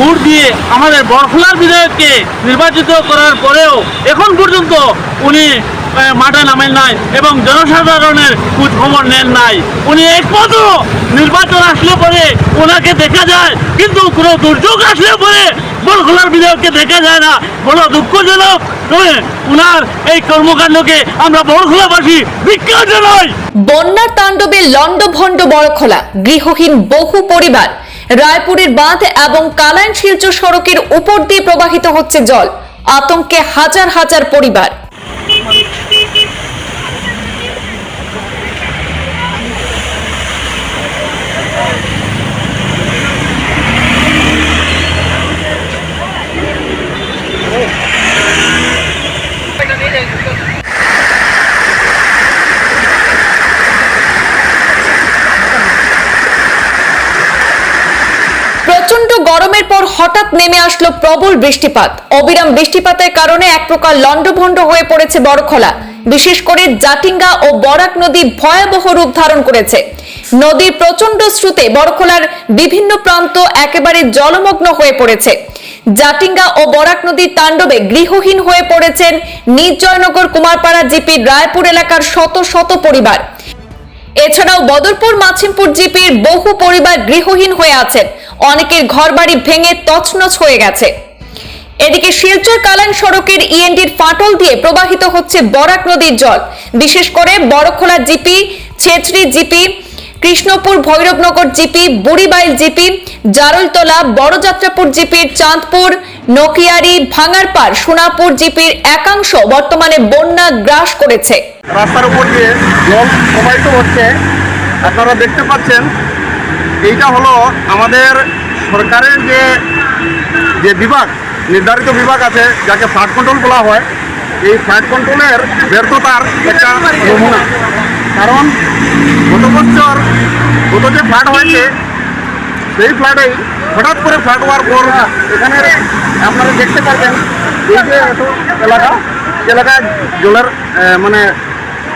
Vote দিয়ে আমাদের বরখলার বিধায়ককে নির্বাচিত করার পরেও এখন পর্যন্ত উনি মাঠে নামেন নাই এবং জনসাধারণের খোঁজ খবর নেন নাই। উনি একমাত্র নির্বাচন আসলে পরে ওনাকে দেখা যায়, কিন্তু কোনো দুর্যোগ আসলে পরে বরখলার বিধায়ককে দেখা যায় না। বড় দুঃখজনক, তবে উনার এই কর্মকাণ্ডকে আমরা বরখলাবাসী বিজ্ঞান জানাই। বন্যার তাণ্ডবে লণ্ডভণ্ড বড়খোলা গৃহহীন বহু পরিবার। রায়পুরের বাঁধ এবং কালাইন শিলচর সড়কের উপর দিয়ে প্রবাহিত হচ্ছে জল। আতঙ্কে হাজার হাজার পরিবার। প্রচণ্ড গরমের পর হঠাৎ নেমে আসলো প্রবল বৃষ্টিপাত। অবিরাম বৃষ্টিপাতের কারণে এক প্রকার লণ্ডভণ্ড হয়ে পড়েছে বড়খলা। বিশেষ করে জাটিঙ্গা ও বরাক নদী ভয়াবহ রূপ ধারণ করেছে। নদীর প্রচণ্ড স্রোতে বড়খলার বিভিন্ন প্রান্ত একেবারে জলমগ্ন হয়ে পড়েছে। জাটিঙ্গা ও বরাক নদীর তাণ্ডবে গৃহহীন হয়ে পড়েছেন নিজ জয়নগর কুমারপাড়া জিপির রায়পুর এলাকার শত শত পরিবার। এছাড়াও বদরপুর, মাছিমপুর জিপির বহু পরিবার গৃহহীন হয়ে আছেন অনেকের ঘরবাড়ি ভেঙে তছনছ হয়ে গেছে। এদিকে শিলচর কালান সড়কের ইএনডির ফাটল দিয়ে প্রবাহিত হচ্ছে বরাক নদীর জল। বিশেষ করে Borokhola GP, Chhetri GP, Krishnapur Bhairabnagar GP, Buribail GP, Jarultala, Barajatrapur জিপির চাঁদপুর নকিয়ারি ভাঙারপাড় সোনাপুর জিপির একাংশ বর্তমানে বন্যা গ্রাস করেছে। রাস্তার উপর দিয়ে জল প্রবাহিত হচ্ছে। আপনারা দেখতে পাচ্ছেন, এইটা হলো আমাদের সরকারের যে যে বিভাগ, নির্ধারিত বিভাগ আছে, যাকে ফ্লাড কন্ট্রোল বলা হয়। এই ফ্লাড কন্ট্রোলের ব্যর্থতার একটা নমুনা। কারণ গত বছর, গত যে ফ্লাড হয়েছে সেই ফ্লাডেই হঠাৎ করে ফ্লাড হওয়ার পর এখানে আপনারা দেখতে পারবেন এই যে এত এলাকা এলাকায় জলের মানে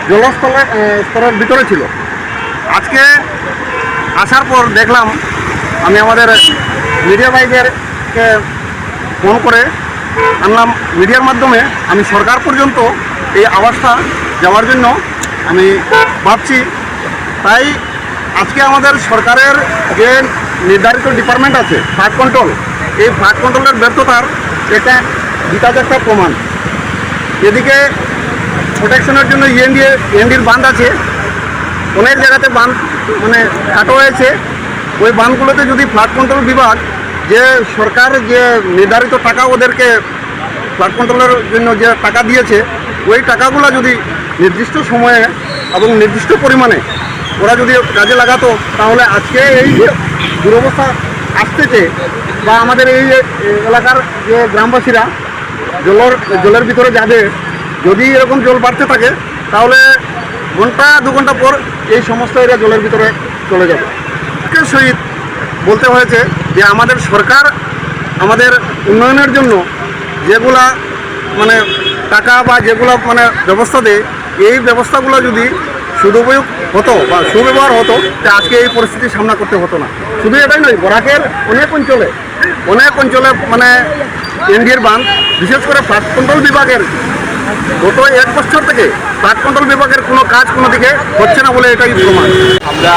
জলস্থলের আহ, স্তরের ভিতরে ছিল। আজকে আসার পর দেখলাম আমি আমাদের মিডিয়া ভাইদেরকে ফোন করে আনলাম। মিডিয়ার মাধ্যমে আমি সরকার পর্যন্ত এই আওয়াজটা যাওয়ার জন্য আমি ভাবছি। তাই আজকে আমাদের সরকারের যে নির্ধারিত ডিপার্টমেন্ট আছে ফ্লাড কন্ট্রোল এই ফ্লাড কন্ট্রোলের ব্যর্থতার এটা বিকাশ একটা প্রমাণ। এদিকে প্রোটেকশনের জন্য E ইএনডি ইএনডির বাঁধ আছে। অনেক জায়গাতে বাঁধ মানে কাটো হয়েছে। ওই বাঁধগুলোতে যদি ফ্লাড কন্ট্রোল বিভাগ যে সরকার যে নির্ধারিত টাকা ওদেরকে ফ্লাড কন্ট্রোলের জন্য যে টাকা দিয়েছে, ওই টাকাগুলো যদি নির্দিষ্ট সময়ে এবং নির্দিষ্ট পরিমাণে ওরা যদি কাজে লাগাতো, তাহলে আজকে এই দুরবস্থা আসতেছে বা আমাদের এই এলাকার যে গ্রামবাসীরা জলের জলের ভিতরে যাবে, যদি এরকম জল বাড়তে থাকে, তাহলে ঘণ্টা দু ঘণ্টা পর এই সমস্ত এরা জলের ভিতরে চলে যাবে। সহিত বলতে হয়েছে যে আমাদের সরকার আমাদের উন্নয়নের জন্য যেগুলা মানে টাকা বা যেগুলো মানে ব্যবস্থা দেয়, এই ব্যবস্থাগুলো যদি সদুপয়োগ হতো বা সুব্যবহার হতো, তা আজকে এই পরিস্থিতির সামনা করতে হতো না। শুধু এটাই নয়, বরাকের অনেক অঞ্চলে অনেক অঞ্চলে মানে এনডিএর বাঁধ, বিশেষ করে ফ্লাড কন্ট্রোল বিভাগের গত এক বছর থেকে ফ্লাড কন্ট্রোল বিভাগের কোনো কাজ কোনো দিকে হচ্ছে না বলে এটাই প্রমাণ। আমরা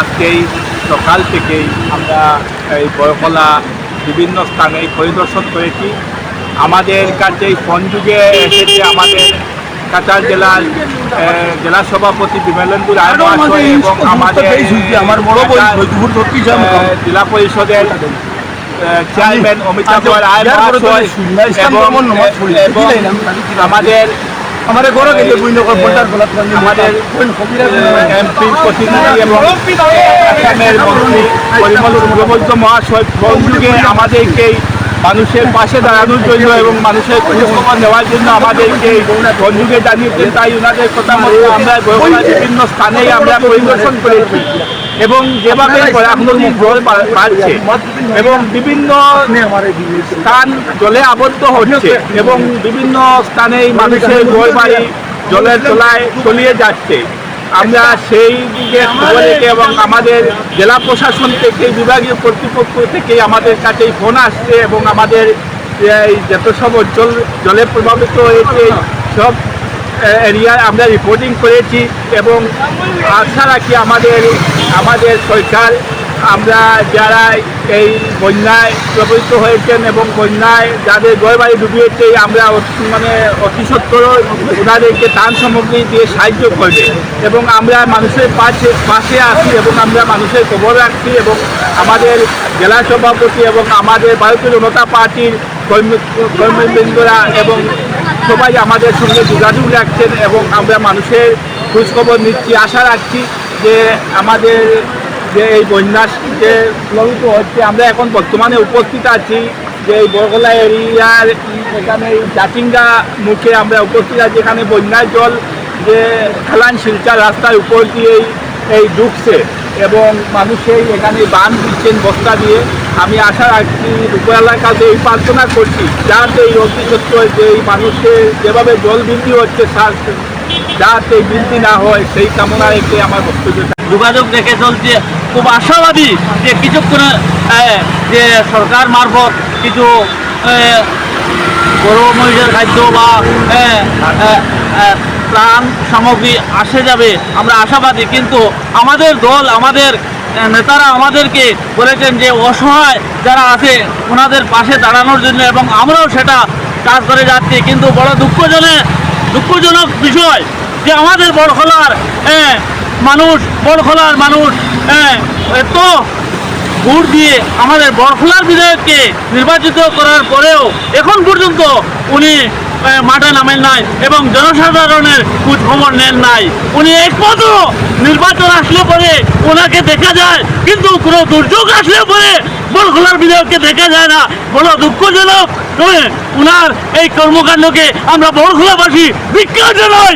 আজকেই সকাল থেকেই আমরা এই বয়কলা বিভিন্ন স্থানে পরিদর্শন করেছি। আমাদের কাছে ফোন যুগে এসেছে, আমাদের কাছাড় জেলার জেলা সভাপতি বিমলেন্দু রায় এবং আমাদের আমার বড় জেলা পরিষদের চেয়ারম্যান অমিতাভ রায় আমাদের আমাদের আমাদের এমপি প্রতিনিধি এবং আসামের মন্ত্রী পরিমল মহাশয় আমাদেরকে মানুষের পাশে দাঁড়ানোর জন্য এবং মানুষের খোঁজখবর নেওয়ার জন্য আমাদেরকে বন্ধুকে জানিয়েছেন তাই ওনাদের কথা মতো আমরা বিভিন্ন স্থানেই আমরা পরিদর্শন করেছি এবং যেভাবে বরাকনদীর জল বাড়ছে এবং বিভিন্ন স্থান জলে আবদ্ধ হচ্ছে এবং বিভিন্ন স্থানেই মানুষের ঘর বাড়ি জলের তলায় তলিয়ে যাচ্ছে। আমরা সেই দিকে এবং আমাদের জেলা প্রশাসন থেকে, বিভাগীয় কর্তৃপক্ষ থেকে আমাদের কাছে ফোন আসছে এবং আমাদের যত সব অঞ্চল জলে প্রভাবিত হয়েছে, সব এরিয়ায় আমরা রিপোর্টিং করেছি এবং আশা রাখি আমাদের আমাদের সরকার আমরা যারা এই বন্যায় প্রভাবিত হয়েছেন এবং বন্যায় যাদের ঘরবাড়ি ডুবিয়েছে, আমরা মানে অতি সত্তর ওনাদেরকে ত্রাণ সামগ্রী দিয়ে সাহায্য করবে। এবং আমরা মানুষের পাশে পাশে আছি এবং আমরা মানুষের খবর রাখছি এবং আমাদের জেলা সভাপতি এবং আমাদের ভারতীয় জনতা পার্টির কর্মীবৃন্দরা এবং সবাই আমাদের সঙ্গে যোগাযোগ রাখছেন এবং আমরা মানুষের খোঁজখবর নিচ্ছি। আশা রাখছি যে আমাদের যে এই বন্যাস যে প্লাবিত হচ্ছে, আমরা এখন বর্তমানে উপস্থিত আছি যে এই বরগলা এরিয়ার এখানে এই জাটিঙ্গা মুখে আমরা উপস্থিত আছি। এখানে বন্যার জল যে খেলান শিলচার রাস্তার উপর দিয়েই এই ঢুকছে এবং মানুষের এখানে বান দিচ্ছেন বস্তা দিয়ে। আমি আশা রাখছি উপরওয়ালার কাছে এই প্রার্থনা করছি, যাতে এই সত্য যে এই মানুষের যেভাবে জল বৃদ্ধি হচ্ছে যাতে বৃদ্ধি না হয়, সেই কামনা রেখে আমার বক্তব্য। যোগাযোগ রেখে চলছে। খুব আশাবাদী যে কিছুক্ষণে যে সরকার মারফত কিছু গরু, মহিষের খাদ্য বা ত্রাণ সামগ্রী আসে যাবে, আমরা আশাবাদী। কিন্তু আমাদের দল, আমাদের নেতারা আমাদেরকে বলেছেন যে অসহায় যারা আছে, ওনাদের পাশে দাঁড়ানোর জন্য এবং আমরাও সেটা কাজ করে যাচ্ছি। কিন্তু বড় দুঃখজনক দুঃখজনক বিষয় যে আমাদের বড়খলার মানুষ বড়খলার মানুষ হ্যাঁ, এত ভোট দিয়ে আমাদের বড়খলার বিধায়ককে নির্বাচিত করার পরেও এখন পর্যন্ত উনি মাঠে নামেন নাই এবং জনসাধারণের খোঁজ খবর নেন নাই। উনি একমাত্র নির্বাচন আসলে পরে ওনাকে দেখা যায় কিন্তু কোনো দুর্যোগ আসলে পরে বড়খলার বিধায়ককে দেখা যায় না। বড় দুঃখজনক উনার এই কর্মকাণ্ডকে আমরা বড়খলাবাসী বিজ্ঞান জানাই